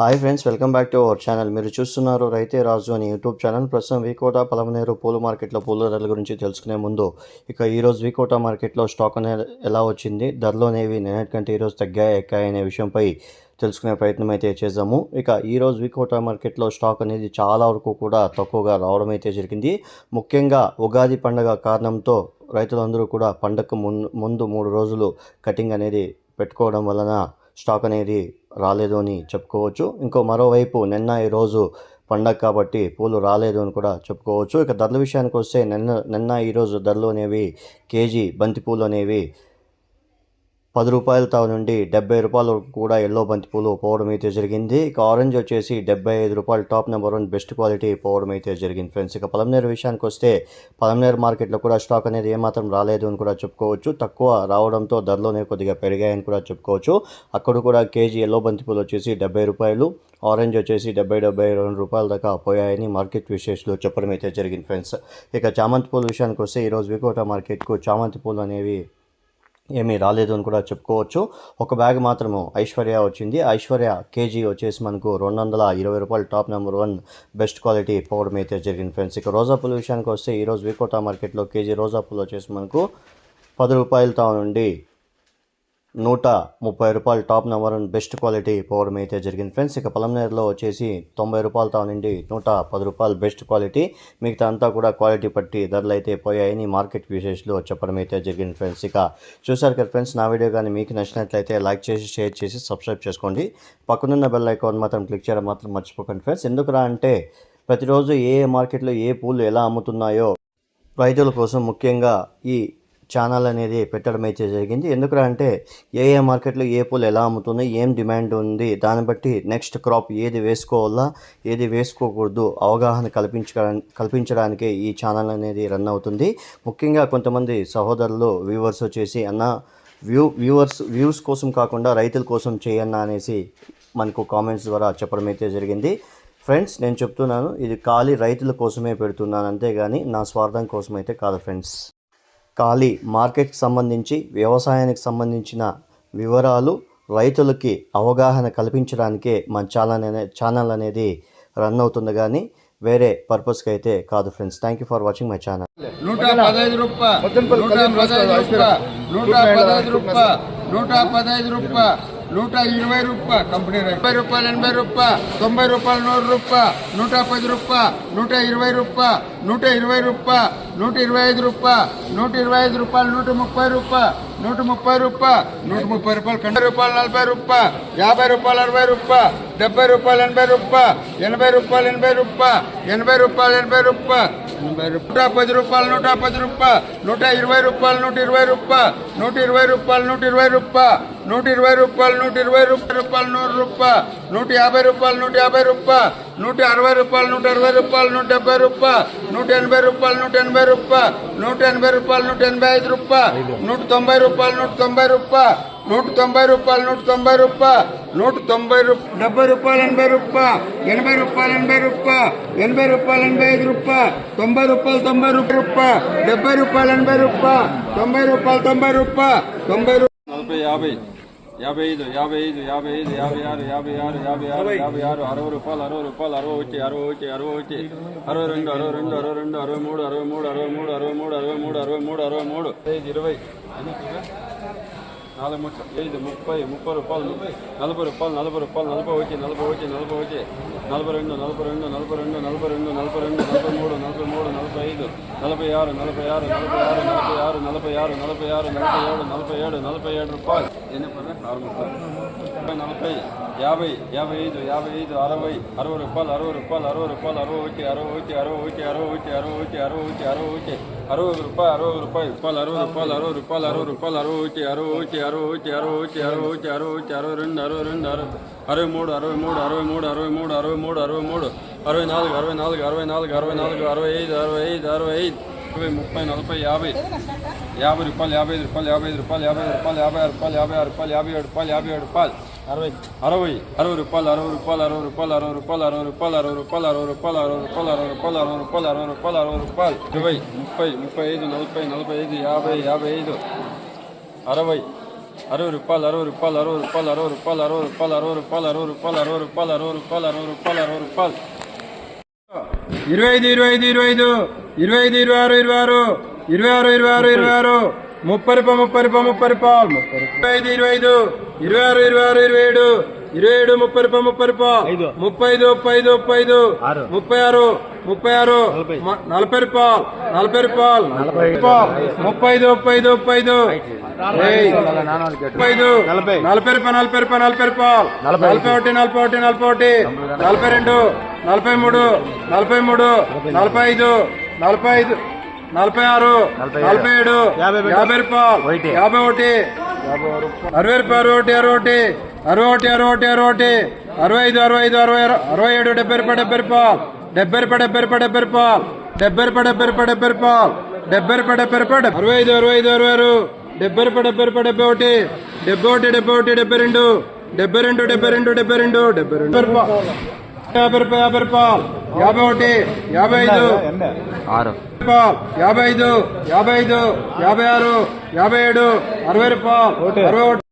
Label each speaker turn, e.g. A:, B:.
A: Hi friends welcome back to our channel. మీరు చూస్తున్నారు రైతే రాజు అని యూట్యూబ్ ఛానల్. ప్రస్తుతం వీకోట పలమనేరు పూల మార్కెట్లో పూల ధరల గురించి తెలుసుకునే ముందు ఇక ఈరోజు వీకోట మార్కెట్లో స్టాక్ అనేది ఎలా వచ్చింది ధరలోనేవి అనేవి నిన్నటికంటే ఈరోజు తగ్గాయి ఎక్కాయి అనే విషయంపై తెలుసుకునే ప్రయత్నం అయితే చేసాము ఇక ఈరోజు వికోటా మార్కెట్లో స్టాక్ అనేది చాలా వరకు కూడా తక్కువగా రావడం అయితే జరిగింది. ముఖ్యంగా ఉగాది పండగ కారణంతో రైతులందరూ కూడా పండగకు ముందు ముందు మూడు రోజులు కటింగ్ అనేది పెట్టుకోవడం వలన స్టాక్ అనేది రాలేదు అని చెప్పుకోవచ్చు. ఇంకో మరోవైపు నిన్న ఈరోజు పండగ కాబట్టి పూలు రాలేదు అని కూడా చెప్పుకోవచ్చు. ఇక ధరల విషయానికి వస్తే నిన్న నిన్న ఈరోజు ధరలు అనేవి కేజీ బంతి పూలు అనేవి పది రూపాయలతో నుండి డెబ్బై రూపాయల వరకు కూడా ఎల్లో బంతి పూలు పోవడం అయితే జరిగింది. ఇక ఆరెంజ్ వచ్చేసి డెబ్బై ఐదు రూపాయలు top number one best quality పోవడం అయితే జరిగింది. ఫ్రెండ్స్ ఇక పలమనేరు విషయానికి వస్తే పలమనేరు మార్కెట్లో కూడా స్టాక్ అనేది ఏమాత్రం రాలేదు అని కూడా చెప్పుకోవచ్చు. తక్కువ రావడంతో ధరలోనే కొద్దిగా పెరిగాయని కూడా చెప్పుకోవచ్చు. అక్కడ కూడా కేజీ ఎల్లో బంతి పూలు వచ్చేసి డెబ్బై రూపాయలు ఆరెంజ్ వచ్చేసి డెబ్బై డెబ్బై రెండు రూపాయల దాకా పోయాయని మార్కెట్ విశేషాలు చెప్పడం అయితే జరిగింది. ఫ్రెండ్స్ ఇక చామంతి పూల విషయానికి వస్తే ఈరోజు వికోట మార్కెట్కు చామంతి పూలు అనేవి ఏమీ రాలేదు అని కూడా చెప్పుకోవచ్చు. ఒక బ్యాగ్ మాత్రము ఐశ్వర్య వచ్చింది. ఐశ్వర్య కేజీ వచ్చేసి మనకు రెండు వందల ఇరవై రూపాయలు. Top number one best quality పోవడం అయితే జరిగింది ఫ్రెండ్స్. ఇక రోజా పూల విషయానికి వస్తే ఈరోజు వికోటా మార్కెట్లో కేజీ రోజా పూలు వచ్చేసి మనకు పది రూపాయలతో నుండి నూట ముప్పై రూపాయలు top number one best quality పోవడం అయితే జరిగింది. ఫ్రెండ్స్ ఇక పలంనేరులో వచ్చేసి తొంభై రూపాయలతో నుండి నూట పది రూపాయలు బెస్ట్ క్వాలిటీ. మిగతా అంతా కూడా క్వాలిటీ పట్టి ధరలు అయితే పోయాయని మార్కెట్ విశేషాలు చెప్పడం అయితే జరిగింది ఫ్రెండ్స్. ఇక చూసారు కదా ఫ్రెండ్స్ నా వీడియో కానీ మీకు నచ్చినట్లయితే లైక్ చేసి షేర్ చేసి సబ్స్క్రైబ్ చేసుకోండి. పక్కనున్న బెల్ ఐకాన్ మాత్రం క్లిక్ చేయడం మాత్రం మర్చిపోకండి ఫ్రెండ్స్. ఎందుకురా అంటే ప్రతిరోజు ఏ మార్కెట్లో ఏ పూలు ఎలా అమ్ముతున్నాయో రైతుల కోసం ముఖ్యంగా ఈ ఛానల్ అనేది పెట్టడం అయితే జరిగింది. ఎందుకంటే అంటే ఏ ఏ మార్కెట్లో ఏ పూలు ఎలా అమ్ముతుంది ఏం డిమాండ్ ఉంది దాన్ని బట్టి నెక్స్ట్ క్రాప్ ఏది వేసుకోవాలా ఏది వేసుకోకూడదు అవగాహన కల్పించడానికి కల్పించడానికే ఈ ఛానల్ అనేది రన్ అవుతుంది. ముఖ్యంగా కొంతమంది సహోదరులు వ్యూవర్స్ వచ్చేసి అన్న వ్యూ వ్యూవర్స్ వ్యూస్ కోసం కాకుండా రైతుల కోసం చేయన్న అనేసి మనకు కామెంట్స్ ద్వారా చెప్పడం అయితే జరిగింది. ఫ్రెండ్స్ నేను చెప్తున్నాను ఇది ఖాళీ రైతుల కోసమే పెడుతున్నాను అంతేగాని నా స్వార్థం కోసం అయితే కాదు ఫ్రెండ్స్ ఖాళీ మార్కెట్కి సంబంధించి వ్యవసాయానికి సంబంధించిన వివరాలు రైతులకి అవగాహన కల్పించడానికే మన ఛానల్ అనే ఛానల్ అనేది రన్ అవుతుంది కానీ వేరే పర్పస్కి అయితే కాదు friends. Thank you for watching my channel
B: నూట పదహైదు రూపాయ నూట పదహైదు రూపాయ నూట పదహైదు నూట ఇరవై రూపాయ కంపెనీ ముప్పై రూపాయలు ఎనభై రూపాయ తొంభై రూపాయలు నూరు రూపాయ నూట పది రూపాయ నూట ఇరవై రూపాయ నూట ఇరవై రూపాయ నూట ఇరవై ఐదు రూపాయ నూట ఇరవై ఐదు రూపాయలు నూట ముప్పై రూపాయ నూట ముప్పై రూపాయ నూట ముప్పై రూపాయలు కండ రూపాయలు నలభై రూపాయ యాభై రూపాయలు అరవై రూపాయ డెబ్బై రూపాయలు ఎనభై రూపాయ ఎనభై రూపాయలు ఎనభై రూపాయ ఎనభై రూపాయలు ఎనభై రూపాయ ఎనభై నూట పది రూపాయలు నూట పది రూపాయ నూట ఇరవై రూపాయలు నూట ఇరవై రూపాయ నూట ఇరవై రూపాయలు నూట ఇరవై రూపాయ నూట ఇరవై రూపాయలు నూట ఇరవై రూపాయలు నూరు రూపాయలు నూట యాభై రూపాయలు నూట యాభై రూపాయలు నూట అరవై రూపాయలు నూట అరవై రూపాయలు నూట డెబ్బై రూపాయలు నూట ఎనభై రూపాయలు నూట ఎనభై రూపాయలు నూట ఎనభై రూపాయలు నూట ఎనభై ఐదు రూపాయలు నూట తొంభై రూపాయలు నూట తొంభై రూపాయలు నూట తొంభై రూపాయలు నూట తొంభై రూపాయలు నూట తొంభై రూపాయలు డెబ్బై రూపాయలు ఎనభై రూపాయలు ఎనభై రూపాయలు ఎనభై రూపాయలు ఎనభై రూపాయలు ఎనభై ఐదు రూపాయలు తొంభై రూపాయలు తొంభై రూపాయలు డెబ్బై రూపాయలు ఎనభై రూపాయలు తొంభై రూపాయలు తొంభై రూపాయలు తొంభై రూపాయలు
C: నలభై యాభై. యాభై ఐదు యాభై ఐదు యాభై ఐదు యాభై ఆరు యాభై ఆరు యాభై ఆరు యాభై. ఆరు అరవై రూపాయలు అరవై రూపాయలు అరవై వచ్చి అరవై వచ్చి అరవై వచ్చి అరవై రెండు అరవై రెండు అరవై రెండు అరవై మూడు అరవై మూడు అరవై మూడు అరవై మూడు అరవై మూడు అరవై మూడు అరవై మూడు. ఐదు ఇరవై. నాలుగు ఐదు ముప్పై ముప్పై రూపాయలు నలభై రూపాయలు నలభై రూపాయలు నలభై వచ్చి నలభై వచ్చి నలభై వచ్చి నలభై రెండు నలభై రెండు నలభై రెండు నలభై రెండు నలభై రెండు నలభై మూడు నలభై మూడు నలభై ఐదు. నలభై ఆరు నలభై ఆరు నలభై ఆరు నలభై ఆరు నలభై ఆరు నలభై ఆరు నలభై ఏడు నలభై ఏడు నలభై ఏడు రూపాయలు ఎన్ని పర్లేదు ఆరు ముప్పై నలభై యాభై యాభై ఐదు యాభై ఐదు అరవై అరవై రూపాయలు అరవై రూపాయలు అరవై రూపాయలు అరవై ఒకటి అరవై ఒకటి అరవై ఒకటి అరవై ఒకటి అరవై ఒకటి అరవై ఒకటి అరవై ఒకటి అరవై రూపాయలు అరవై రూపాయలు రూపాయలు అరవై రూపాయలు అరవై రూపాయలు అరవై రూపాయలు అరవై ఒకటి అరవై ఒకటి అరవై ఒకటి అరవై ఒకటి అరవై ఒకటి అరవై ఒకటి అరవై రెండు అరవై రెండు అరవై అరవై మూడు అరవై మూడు అరవై మూడు అరవై మూడు అరవై మూడు అరవై మూడు అరవై నాలుగు అరవై నాలుగు అరవై నాలుగు అరవై నాలుగు అరవై ఐదు అరవై ఐదు అరవై ఐదు ఇరవై ముప్పై నలభై యాభై యాభై రూపాయలు యాభై ఐదు రూపాయలు యాభై ఐదు రూపాయలు యాభై రూపాయలు యాభై ఆరు రూపాయలు యాభై ఆరు రూపాయలు యాభై ఏడు రూపాయలు యాభై ఏడు రూపాయలు అరవై అరవై అరవై రూపాయలు అరవై రూపాయలు అరవై రూపాయలు అరవై రూపాయలు అరవై రూపాయలు అరవై రూపాయలు అరవై రూపాయలు అరవై రూపాయలు అరవై రూపాయలు అరవై రూపాయలు అరవై రూపాయలు అరవై రూపాయలు ఇరవై ముప్పై ముప్పై ఐదు నలభై నలభై ఐదు యాభై యాభై ఐదు అరవై
D: అరవై రూపాయలు అరవై రూపాయలు అరవై రూపాయలు అరవై రూపాయలు అరవై రూపాయలు అరవై రూపాయలు అరవై రూపాయలు అరవై రూపాయలు అరవై రూపాయలు అరవై రూపాయలు అరవై రూపాయలు ఇరవై ఐదు ఇరవై ఐదు ఇరవై ఐదు ఇరవై ఐదు ఇరవై ఆరు ఇరవై ఆరు. ఇరవై ఆరు ఇరవై ఆరు ఇరవై ఆరు. ముప్పై రూపాయలు ముప్పై రూపాయలు ముప్పై రూపాయలు ముప్పై ఐదు ఇరవై ఐదు. ఇరవై ఆరు ఇరవై ఆరు ఇరవై ఏడు. ఇరవై ఏడు ముప్పై రూపాయలు ముప్పై రూపాయలు ముప్పై ఐదు ముప్పై ఐదు ముప్పై ఐదు. ముప్పై ఆరు ముప్పై ఆరు. నలభై. రూపాయలు. నలభై రూపాయలు. ముప్పై ఐదు ముప్పై ఐదు ముప్పై ఐదు. ముప్పై ఐదు. నలభై. రూపాయలు నలభై రూపాయలు నలభై రూపాయలు. నలభై. ఒకటి నలభై ఒకటి నలభై ఒకటి. నలభై రెండు నలభై మూడు నలభై మూడు నలభై ఐదు. నలభై ఐదు నలభై ఆరు నలభై ఏడు యాభై రూపాయలు యాభై ఒకటి అరవై రూపాయలు అరవై ఒకటి అరవై ఒకటి అరవై ఒకటి అరవై ఒకటి అరవై ఒకటి అరవై ఐదు అరవై ఐదు అరవై అరవై ఏడు డెబ్బై రూపాయలు డెబ్బై రూపాయలు డెబ్బై రూపాయలు డెబ్బై రూపాయలు డెబ్బై రూపాయలు డెబ్బై రూపాయలు డెబ్బై రూపాయలు డెబ్బై రూపాయలు డెబ్బై రూపాయలు డెబ్బై రూపాయలు అరవై ఐదు అరవై ఐదు అరవై ఆరు డెబ్బై రూపాయలు డెబ్బై రూపాయలు డెబ్బై ఒకటి డెబ్బై ఒకటి డెబ్బై ఒకటి డెబ్బై రెండు డెబ్బై రెండు డెబ్బై రెండు డెబ్బై రెండు డెబ్బై రెండు రూపాయలు యాభై రూపాయలు యాభై రూపాయలు. యాభై ఒకటి యాభై ఐదు.
E: ఆరు.
D: యాభై ఐదు యాభై ఐదు యాభై ఆరు యాభై ఏడు అరవై రూపాయలు అరవై ఒకటి.